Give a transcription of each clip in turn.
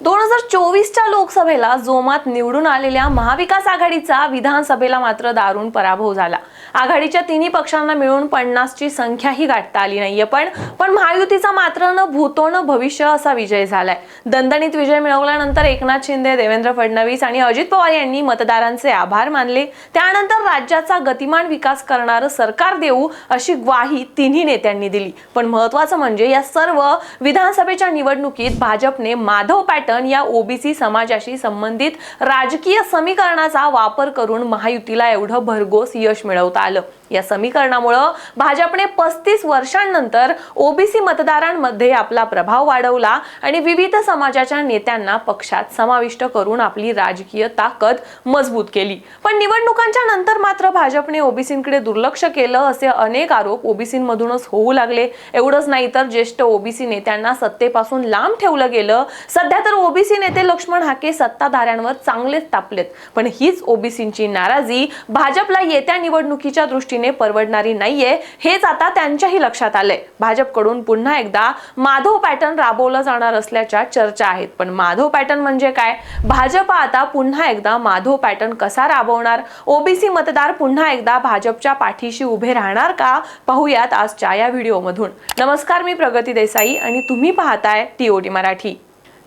दोन हजार चोवीसच्या लोकसभेला जोमात निवडून आलेल्या महाविकास आघाडीचा विधानसभेला मात्र दारुण पराभव झाला. आघाडीच्या तिन्ही पक्षांना मिळून पन्नासची संख्याही गाठता आली नाहीये. पण पण महायुतीचा मात्र न भूतो न भविष्य असा विजय झालाय. दणदणीत विजय मिळवल्यानंतर एकनाथ शिंदे देवेंद्र फडणवीस आणि अजित पवार यांनी मतदारांचे आभार मानले. त्यानंतर राज्याचा गतिमान विकास करणारं सरकार देऊ अशी ग्वाही तिन्ही नेत्यांनी दिली. पण महत्वाचं म्हणजे या सर्व विधानसभेच्या निवडणुकीत भाजपने माधव पॅटर्न या ओबीसी समाजाशी संबंधित राजकीय समीकरणाचा वापर करून महायुतीला एवढं भरघोस यश मिळवता आलं या समीकरणामुळं भाजपने पस्तीस वर्षांनंतर ओबीसी मतदारांमध्ये आपला प्रभाव वाढवला आणि विविध समाजाच्या नेत्यांना पक्षात समाविष्ट करून आपली राजकीय ताकद मजबूत केली. पण निवडणुकांच्या नंतर मात्र भाजपने ओबीसींकडे दुर्लक्ष केलं असे अनेक आरोप ओबीसींमधूनच होऊ लागले. एवढंच नाही तर ज्येष्ठ ओबीसी नेत्यांना सत्तेपासून लांब ठेवलं गेलं. सध्या तर ओबीसी नेते लक्ष्मण हाके सत्ताधाऱ्यांवर चांगलेच तापलेत. पण हीच ओबीसींची नाराजी भाजपला येत्या निवडणुकीच्या दृष्टीने परवडणारी नाहीये हेच आता त्यांच्याही लक्षात आलंय. भाजपकडून पुन्हा एकदा माधव पॅटर्न राबवलं जाणार असल्याच्या चर्चा आहेत. पण माधव पॅटर्न म्हणजे काय? भाजप आता पुन्हा एकदा माधव पॅटर्न कसा राबवणार? ओबीसी मतदार पुन्हा एकदा भाजपच्या पाठीशी उभे राहणार का? पाहूयात आजच्या या व्हिडिओमधून. नमस्कार मी प्रगती देसाई आणि तुम्ही पाहताय टीओटी मराठी.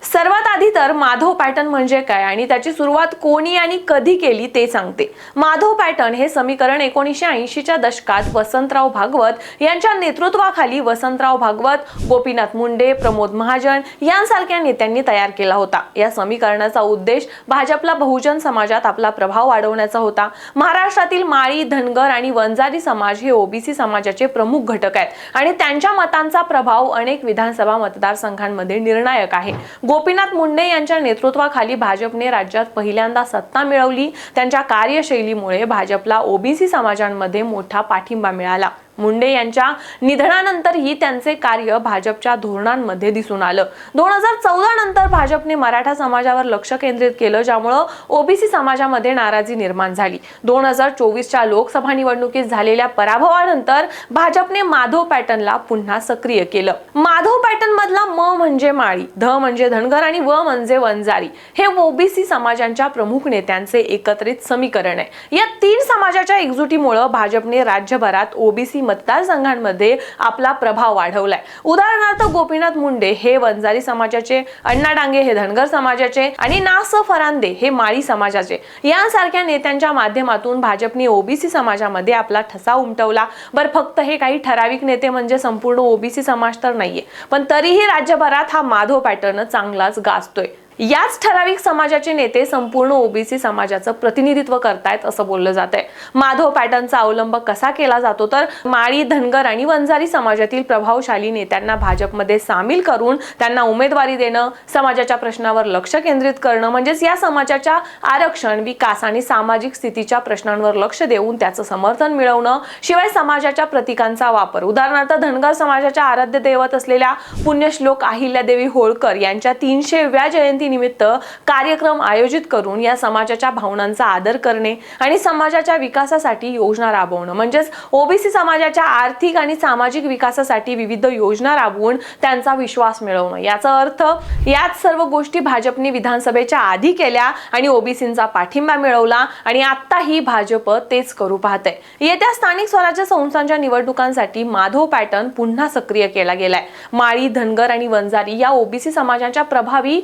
सर्वात आधी तर माधव पॅटर्न म्हणजे काय आणि त्याची सुरुवात कोणी आणि कधी केली ते सांगते. माधव पॅटर्न हे समीकरण एकोणीसशे ऐंशीच्या दशकात वसंतराव भागवत यांच्या नेतृत्वाखाली वसंतराव भागवत गोपीनाथ मुंडे प्रमोद महाजन यांसारख्या नेत्यांनी तयार केला होता. या समीकरणाचा उद्देश भाजपला बहुजन समाजात आपला प्रभाव वाढवण्याचा होता. महाराष्ट्रातील माळी धनगर आणि वंजारी समाज हे ओबीसी समाजाचे प्रमुख घटक आहेत आणि त्यांच्या मतांचा प्रभाव अनेक विधानसभा मतदारसंघांमध्ये निर्णायक आहे. गोपीनाथ मुंडे यांच्या नेतृत्वाखाली भाजपने राज्यात पहिल्यांदा सत्ता मिळवली. त्यांच्या कार्यशैलीमुळे भाजपला ओबीसी समाजांमध्ये मोठा पाठिंबा मिळाला. मुंडे यांच्या निधनानंतरही त्यांचे कार्य भाजपच्या धोरणांमध्ये दिसून आलं. दोन हजार चौदा नंतर भाजपने मराठा समाजावर लक्ष केंद्रित केलं ज्यामुळं ओबीसी समाजामध्ये नाराजी निर्माण झाली. दोन हजार चोवीसच्या लोकसभा निवडणुकीत झालेल्या पराभवानंतर भाजपने माधव पॅटर्नला पुन्हा सक्रिय केलं. माधव पॅटर्न मधला म म्हणजे माळी ध म्हणजे धनगर आणि व म्हणजे वंजारी. हे ओबीसी समाजांच्या प्रमुख नेत्यांचे एकत्रित समीकरण आहे. या तीन समाजाच्या एकजुटीमुळे भाजपने राज्यभरात ओबीसी मतदारसंघांमध्ये आपला प्रभाव वाढवलाय. उदाहरणार्थ गोपीनाथ मुंडे हे वंजारी समाजाचे अण्णा डांगे हे धनगर समाजाचे आणि नास फरांदे हे माळी समाजाचे. यांसारख्या नेत्यांच्या माध्यमातून भाजपने ओबीसी समाजामध्ये आपला ठसा उमटवला. बरं फक्त हे काही ठराविक नेते म्हणजे संपूर्ण ओबीसी समाज तर नाहीये. पण तरीही राज्यभरात हा माधव पॅटर्न चांगलाच गाजतोय. याच ठराविक समाजाचे नेते संपूर्ण ओबीसी समाजाचं प्रतिनिधित्व करतायत असं बोललं जात आहे माधव पॅटर्नचा अवलंब कसा केला जातो तर माळी धनगर आणि वंजारी समाजातील प्रभावशाली नेत्यांना भाजपमध्ये सामील करून त्यांना उमेदवारी देणं समाजाच्या प्रश्नावर लक्ष केंद्रित करणं म्हणजेच या समाजाच्या आरक्षण विकास आणि सामाजिक स्थितीच्या प्रश्नांवर लक्ष देऊन त्याचं समर्थन मिळवणं शिवाय समाजाच्या प्रतीकांचा वापर. उदाहरणार्थ धनगर समाजाच्या आराध्य दैवत असलेल्या पुण्यश्लोक अहिल्यादेवी होळकर यांच्या तीनशेव्या जयंती निमित्त कार्यक्रम आयोजित करून या समाजाच्या भावनांचा आदर करणे आणि समाजाच्या विकासासाठी योजना राबवणं. म्हणजेच ओबीसी समाजाच्या आर्थिक आणि सामाजिक विकासासाठी विविध योजना राबवून त्यांचा विश्वास मिळवणं. याचा अर्थ याच सर्व गोष्टी भाजपने विधानसभेच्या आधी केल्या आणि ओबीसींचा पाठिंबा मिळवला आणि आत्ताही भाजप तेच करू पाहते येत्या स्थानिक स्वराज्य संस्थांच्या निवडणुकांसाठी माधव पॅटर्न पुन्हा सक्रिय केला गेलाय. माळी धनगर आणि वंजारी या ओबीसी समाजाच्या प्रभावी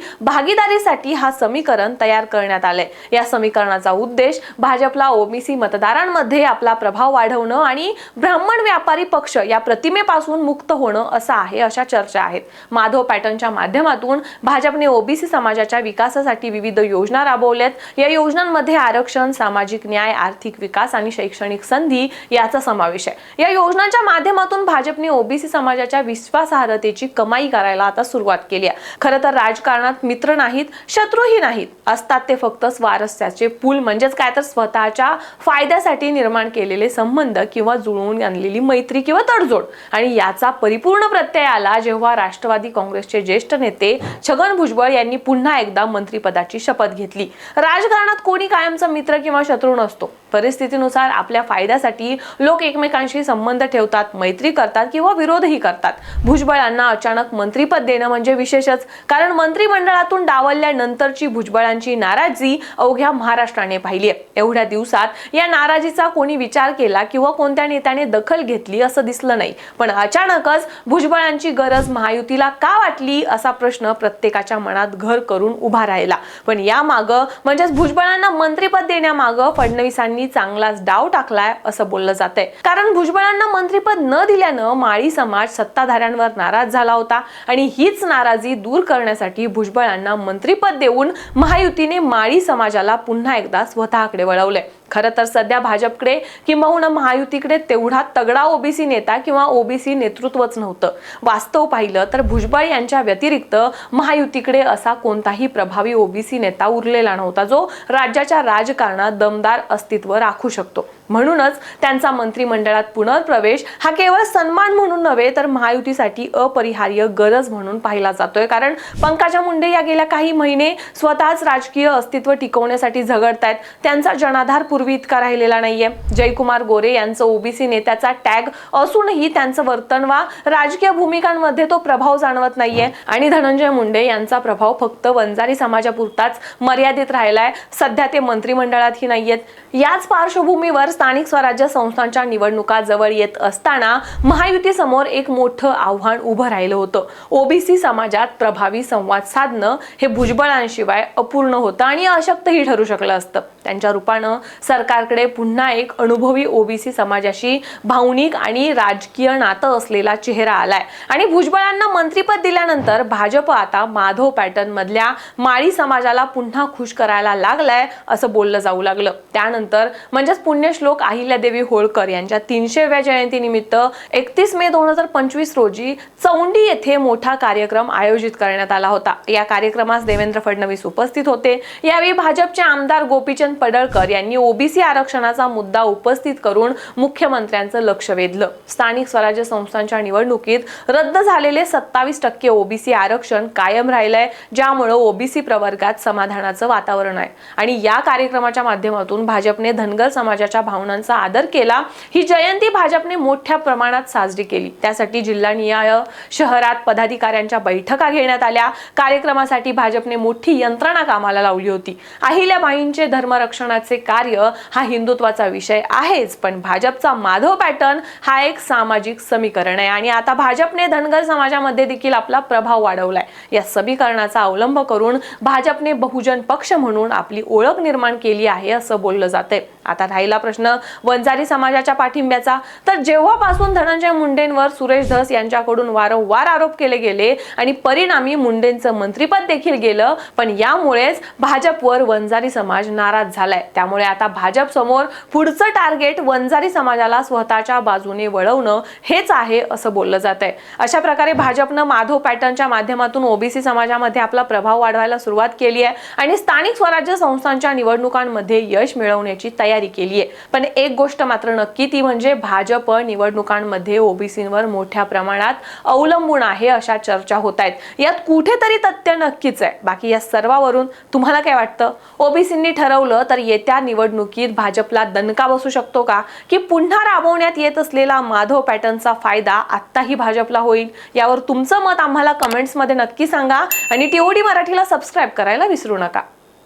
भागीदारीसाठी हा समीकरण तयार करण्यात आले या समीकरणाचा उद्देश भाजपला ओबीसी मतदारांमध्ये आपला प्रभाव वाढवणं आणि ब्राह्मण व्यापारी पक्ष या प्रतिमेपासून मुक्त होणं असं आहे अशा चर्चा आहेत. माधव पॅटर्नच्या माध्यमातून भाजपने ओबीसी समाजाच्या विकासासाठी विविध योजना राबवल्यात. या योजनांमध्ये आरक्षण सामाजिक न्याय आर्थिक विकास आणि शैक्षणिक संधी याचा समावेश आहे. या योजनांच्या माध्यमातून भाजपने ओबीसी समाजाच्या विश्वासार्हतेची कमाई करायला आता सुरुवात केली आहे. खरं तर राजकारणात मित्र नाहीत शत्रूही नाहीत. असतात ते फक्त स्वारस्याचे पूल म्हणजेच काय तर स्वतःच्या फायद्यासाठी निर्माण केलेले संबंध किंवा जुळवून आणलेली मैत्री किंवा तडजोड. आणि याचा परिपूर्ण प्रत्यय आला जेव्हा राष्ट्रवादी काँग्रेसचे ज्येष्ठ नेते छगन भुजबळ यांनी पुन्हा एकदा मंत्रिपदाची शपथ घेतली. राजकारणात कोणी कायमचा मित्र किंवा शत्रू नसतो. परिस्थितीनुसार आपल्या फायद्यासाठी लोक एकमेकांशी संबंध ठेवतात मैत्री करतात किंवा विरोधही करतात. भुजबळांना अचानक मंत्रीपद देणं म्हणजे विशेषच कारण मंत्रिमंडळातून डावलल्यानंतरची भुजबळांची नाराजी अवघ्या महाराष्ट्राने पाहिली आहे एवढ्या दिवसात या नाराजीचा कोणी विचार केला किंवा कोणत्या नेत्याने दखल घेतली असं दिसलं नाही. पण अचानकच भुजबळांची गरज महायुतीला का वाटली असा प्रश्न प्रत्येकाच्या मनात घर करून उभा राहिला. पण यामागं म्हणजेच भुजबळांना मंत्रीपद देण्यामागं फडणवीसांनी चांगलाच डाव टाकलाय असं बोललं जातंय. कारण भुजबळांना मंत्रीपद न दिल्यानं माळी समाज सत्ताधाऱ्यांवर नाराज झाला होता आणि हीच नाराजी दूर करण्यासाठी भुजबळांना मंत्रीपद देऊन महायुतीने माळी समाजाला पुन्हा एकदा स्वतःकडे वळवलंय खरं तर सध्या भाजपकडे किंबहुना हो महायुतीकडे तेवढा तगडा ओबीसी नेता किंवा ओबीसी नेतृत्वच नव्हतं. वास्तव पाहिलं तर भुजबळ यांच्या व्यतिरिक्त महायुतीकडे असा कोणताही प्रभावी ओबीसी नेता उरलेला नव्हता जो राज्याच्या राजकारणात दमदार अस्तित्व राखू शकतो. म्हणूनच त्यांचा मंत्रिमंडळात पुनर्प्रवेश हा केवळ सन्मान म्हणून नव्हे तर महायुतीसाठी अपरिहार्य गरज म्हणून पाहिला जातोय. कारण पंकजा मुंडे या गेल्या काही महिने स्वतःच राजकीय अस्तित्व टिकवण्यासाठी झगडतायत. त्यांचा जनाधार पूर्वी इतका राहिलेला नाहीये. जयकुमार गोरे यांचं ओबीसी नेत्याचा टॅग असूनही त्यांचं वर्तन वा राजकीय भूमिकांमध्ये तो प्रभाव जाणवत नाहीये. आणि धनंजय मुंडे यांचा प्रभाव फक्त वंजारी समाजापुरताच मर्यादित राहिलाय. सध्या ते मंत्रिमंडळातही नाहीयेत. याच पार्श्वभूमीवर स्थानिक स्वराज्य संस्थांच्या निवडणुका जवळ येत असताना महायुती समोर एक मोठं आव्हान उभं राहिलं होतं. ओबीसी समाजात प्रभावी संवाद साधणं हे भुजबळांशिवाय अपूर्ण होतं आणि अशक्तही ठरू शकलं असतं. त्यांच्या रूपानं सरकारकडे पुन्हा एक अनुभवी ओबीसी समाजाशी भावनिक आणि राजकीय नातं असलेला चेहरा आलाय. आणि भुजबळांना मंत्रीपद दिल्यानंतर भाजप आता माधव पॅटर्न मधल्या माळी समाजाला पुन्हा खुश करायला लागलाय असं बोललं जाऊ लागलं. त्यानंतर म्हणजेच पुण्यश्लोक अहिल्यादेवी होळकर यांच्या तीनशेव्या जयंतीनिमित्त एकतीस मे दोन हजार पंचवीस रोजी चौंडी येथे मोठा कार्यक्रम आयोजित करण्यात आला होता. या कार्यक्रमास देवेंद्र फडणवीस उपस्थित होते. यावेळी भाजपचे आमदार गोपीचंद पडळकर यांनी ओबीसी आरक्षणाचा मुद्दा उपस्थित करून मुख्यमंत्र्यांचं लक्ष वेधलं. स्थानिक स्वराज्य संस्थांच्या निवडणुकीत रद्द झालेले सत्तावीस टक्के ओबीसी आरक्षण कायम राहिलंय ज्यामुळं ओबीसी प्रवर्गात समाधानाचं वातावरण आहे. आणि या कार्यक्रमाच्या माध्यमातून भाजपने धनगर समाजाच्या भावनांचा आदर केला. ही जयंती भाजपने मोठ्या प्रमाणात साजरी केली. त्यासाठी जिल्हानिहाय शहरात पदाधिकाऱ्यांच्या बैठका घेण्यात आल्या. कार्यक्रमासाठी भाजपने मोठी यंत्रणा कामाला लावली होती. अहिल्याबाईंचे धर्मरक्षणाचे कार्य हा हिंदुत्वाचा विषय आहेच पण भाजपचा माधव पॅटर्न हा एक सामाजिक समीकरण आहे. आणि आता भाजपने धनगर समाजामध्ये देखील आपला प्रभाव वाढवलाय. या समीकरणाचा अवलंब करून भाजपने बहुजन पक्ष म्हणून आपली ओळख निर्माण केली आहे असं बोललं जाते आता राहिला प्रश्न. वंजारी समाजाच्या पाठिंब्याचा. तर जेव्हापासून धनंजय मुंडेंवर सुरेश धस यांच्याकडून वारंवार आरोप केले गेले आणि परिणामी मुंडेंचं मंत्रीपद देखील गेलं पण यामुळेच भाजपवर वंजारी समाज नाराज झालाय. त्यामुळे आता भाजप समोर पुढचं टार्गेट वंजारी समाजाला स्वतःच्या बाजूने वळवणं हेच आहे असं बोललं जात आहे अशा प्रकारे भाजपनं माधव पॅटर्नच्या माध्यमातून ओबीसी समाजामध्ये आपला प्रभाव वाढवायला सुरुवात केली आहे आणि स्थानिक स्वराज्य संस्थांच्या निवडणुकांमध्ये यश मिळवण्याची तयारी केली आहे पण एक गोष्ट मात्र नक्की ती म्हणजे भाजप निवडणुकांमध्ये ओबीसींवर मोठ्या प्रमाणात अवलंबून आहे अशा चर्चा होत आहेत यात कुठेतरी तथ्य नक्कीच आहे. बाकी या सर्वावरून तुम्हाला काय वाटतं? ओबीसींनी ठरवलं तर येत्या निवडणुकीत भाजपला दणका बसू शकतो का? की पुन्हा राबवण्यात येत असलेला माधव पॅटर्नचा फायदा आत्ताही भाजपला होईल? यावर तुमचं मत आम्हाला कमेंट्समध्ये नक्की सांगा. आणि टीओडी मराठीला सबस्क्राईब करायला विसरू नका.